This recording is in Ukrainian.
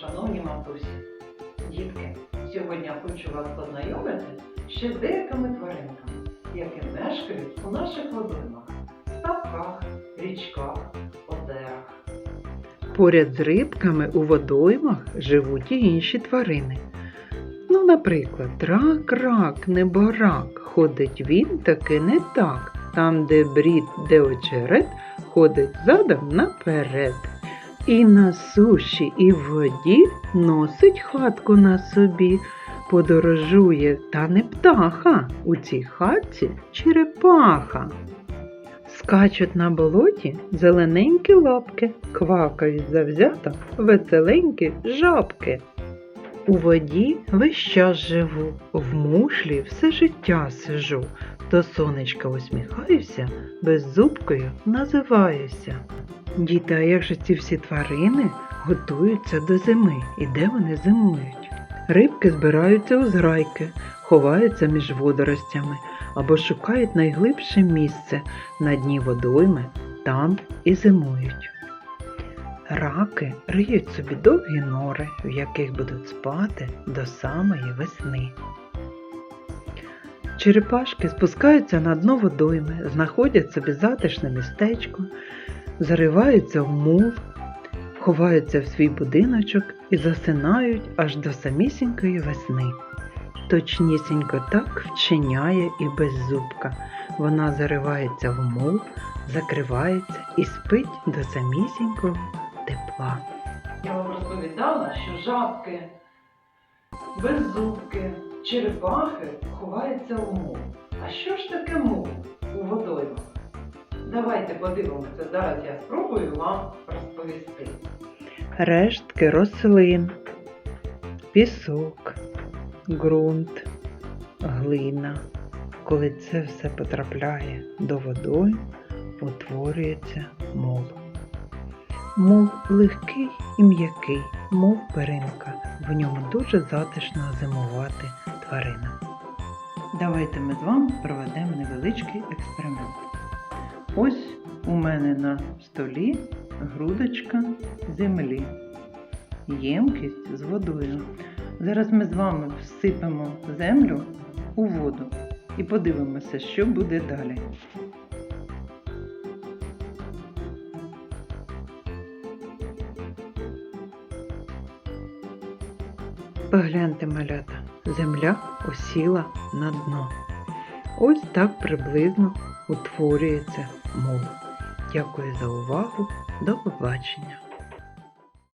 шановні матусі. Дітки, сьогодні хочу вас познайомити ще з деякими тваринками, які мешкають у наших водоймах, ставках, річках, озерах. Поряд з рибками у водоймах живуть і інші тварини. Ну, наприклад, рак, рак, неборак, ходить він таки не так. Там, де брід, де очерет, ходить задом наперед. І на суші, і в воді носить хатку на собі, подорожує та не птаха, у цій хатці черепаха. Скачуть на болоті зелененькі лапки, квакають завзято веселенькі жабки. У воді весь час живу, в мушлі все життя сижу, до сонечка усміхаюся, беззубкою називаюся. Діти, а як же ці всі тварини готуються до зими і де вони зимують? Рибки збираються у зграйки, ховаються між водоростями або шукають найглибше місце на дні водойми, там і зимують. Раки риють собі довгі нори, в яких будуть спати до самої весни. Черепашки спускаються на дно водойми, знаходять собі затишне містечко, зариваються в мул, ховаються в свій будиночок і засинають аж до самісінької весни. Точнісінько так вчиняє і беззубка. Вона заривається в мул, закривається і спить до самісінького тепла. Я вам розповідала, що жабки, беззубки, черепахи ховаються у мул. А що ж таке мул у водоймах? Давайте подивимося, зараз я спробую вам розповісти. Рештки рослин, пісок, ґрунт, глина. Коли це все потрапляє до водою, утворюється мул. Мул легкий і м'який, мов перинка. В ньому дуже затишно зимувати тваринам. Давайте ми з вами проведемо невеличкий експеримент. Ось у мене на столі грудочка землі, ємкість з водою. Зараз ми з вами всипемо землю у воду і подивимося, що буде далі. Погляньте, малята, земля осіла на дно. Ось так приблизно утворюється мова. Дякую за увагу. До побачення!